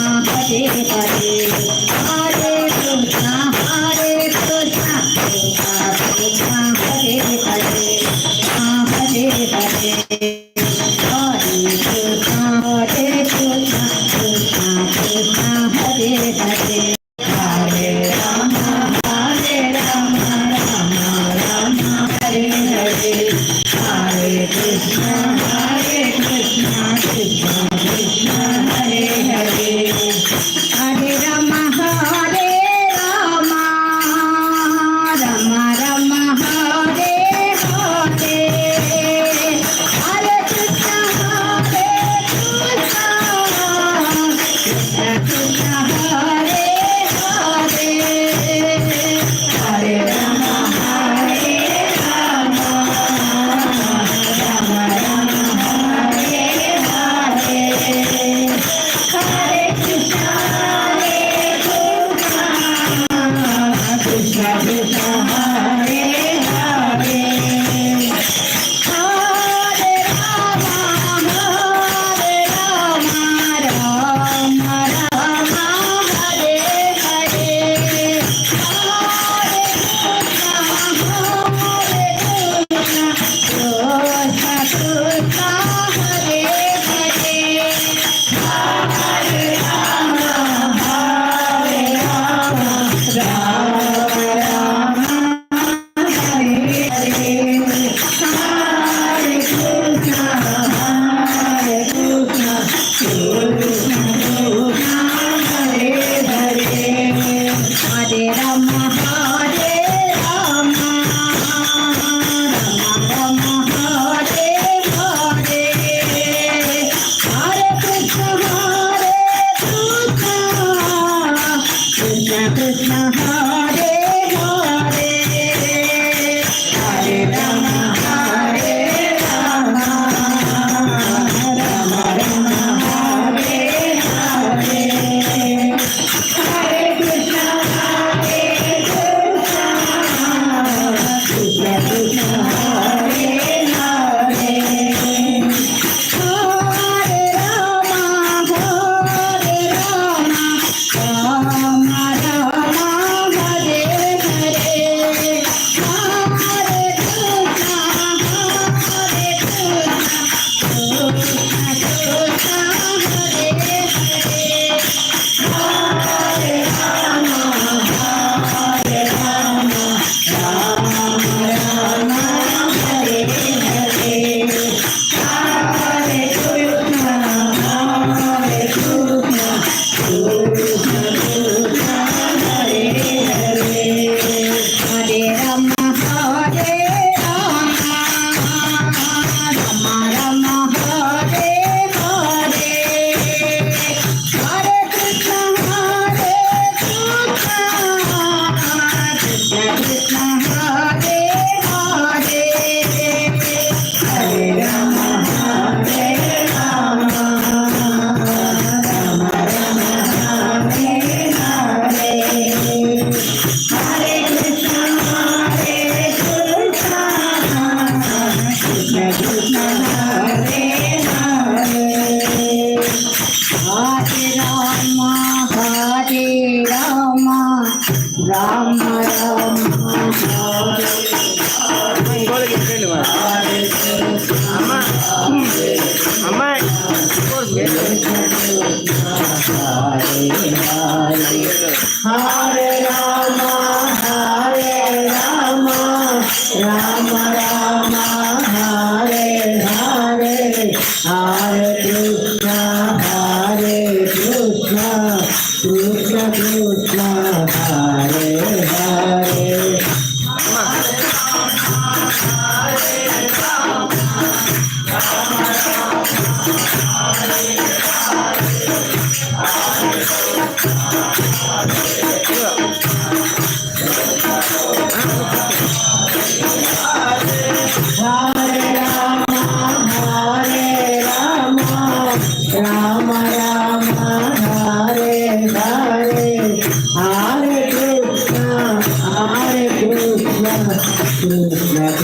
पदे पदे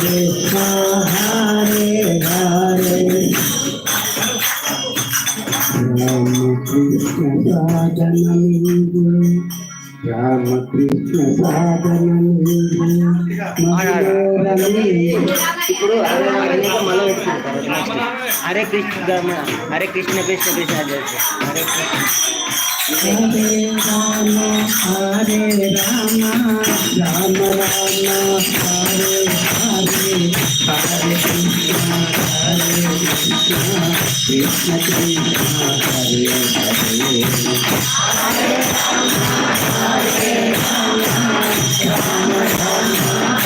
कृष्ण हरे हरे राम कृष्ण साधनम राम कृष्ण साधनम ఇప్పుడు మళ్ళీ పెట్టుకుంటారు Hare Krishna Hare Krishna Krishna Krishna Hare Hare Rama Rama Rama Hare Hare Hare Krishna Hare Krishna Krishna Krishna Hare Hare Hare Hare Rama Rama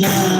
now.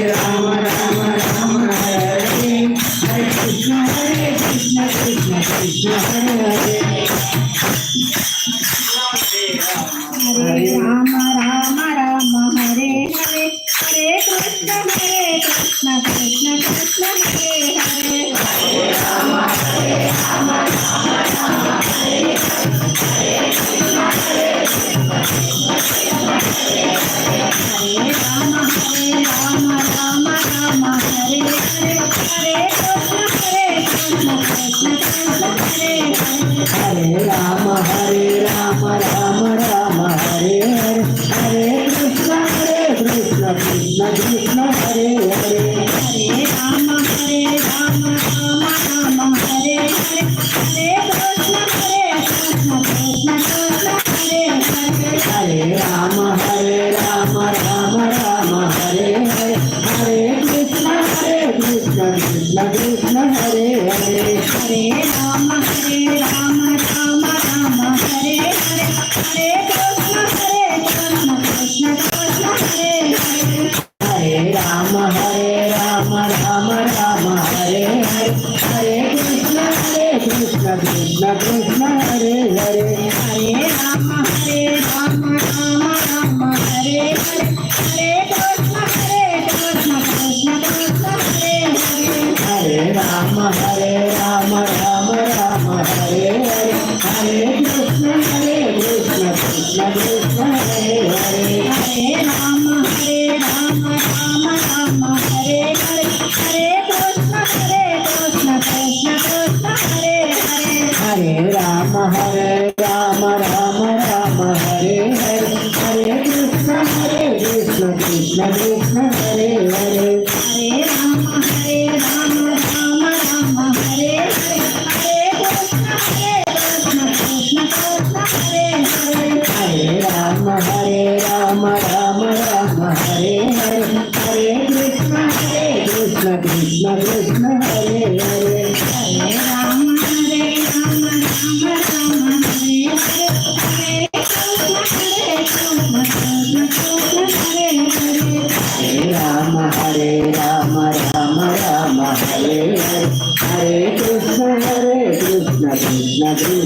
Mengalami. want to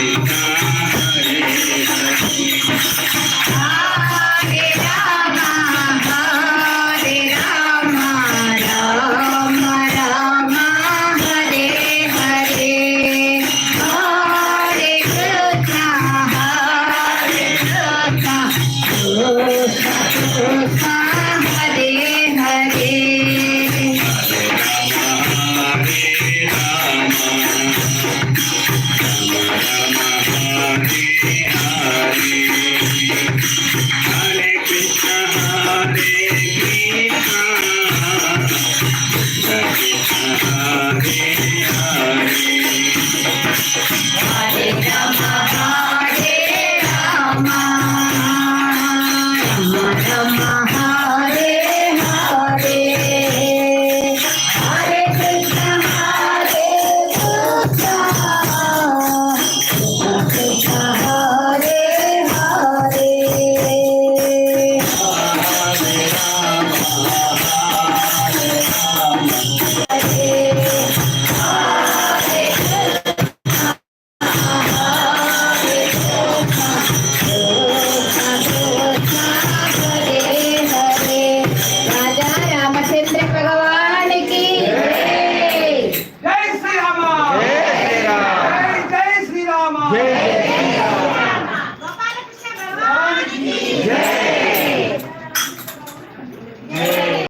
you.